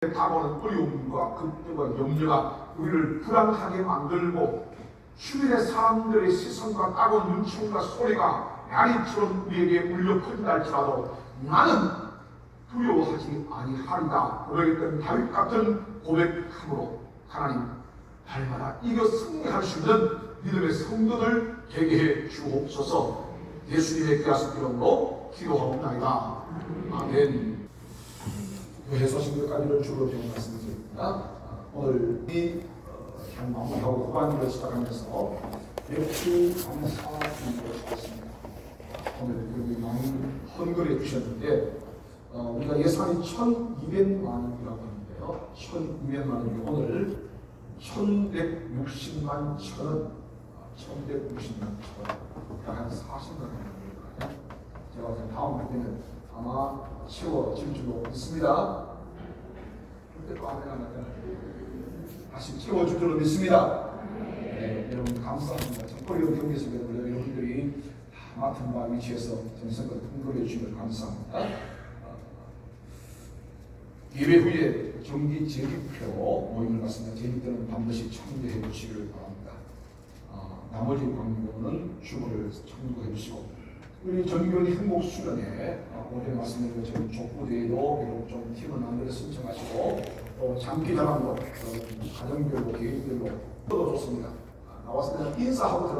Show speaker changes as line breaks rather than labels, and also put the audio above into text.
다가오는 어려움과 걱정과 염려가 우리를 불안하게 만들고 주변의 사람들의 시선과 따가운 눈총과 소리가 야리처럼 우리에게 울려 퍼진다 할지라도 나는 두려워하지 아니하리다 고백했던 다윗 같은 고백함으로 하나님 날마다 이겨 승리할 수 있는 믿음의 성도들 되게 해 주옵소서. 예수님의 귀하신 이름으로 기도하옵나이다. 아멘 해소신들까지를 주로 배운 말씀드립니다. 아, 오늘 이 어, 한 마무리하고 후반기를 시작하면서 맥주 감사 기도를 시켰습니다. 오늘 여기 많이 헌금해 주셨는데 어, 우리가 예산이 1,200만 원이라고 하는데요. 1,200만 원이 오늘 1,160만 천 원, 아, 1,160만 천 원, 약한 40만 원 제가 다음 학기는 아마 채워질 줄로 믿습니다. 그때 또 아멘 하면 다시 채워줄 줄로 믿습니다. 네, 여러분 감사합니다. 정말 이런 경기 속에 우리 여러분들이 다 맡은 바 위치에서 정성을 통솔해 주시면 감사합니다. 어, 예배 후에 정기 제기표 모임을 갖습니다. 제기 때는 반드시 참여해 주시기를 바랍니다. 어, 나머지 광고는 주보를 참고해 주시고 우리 전교리 행복 수련회 어제 말씀드린 것처럼 족구대회도 비록 좀 팀을 만들어 신청하시고 또 장기 자랑도 가정별로 개인별로 또 좋습니다. 나와서 그냥 인사하고 들어.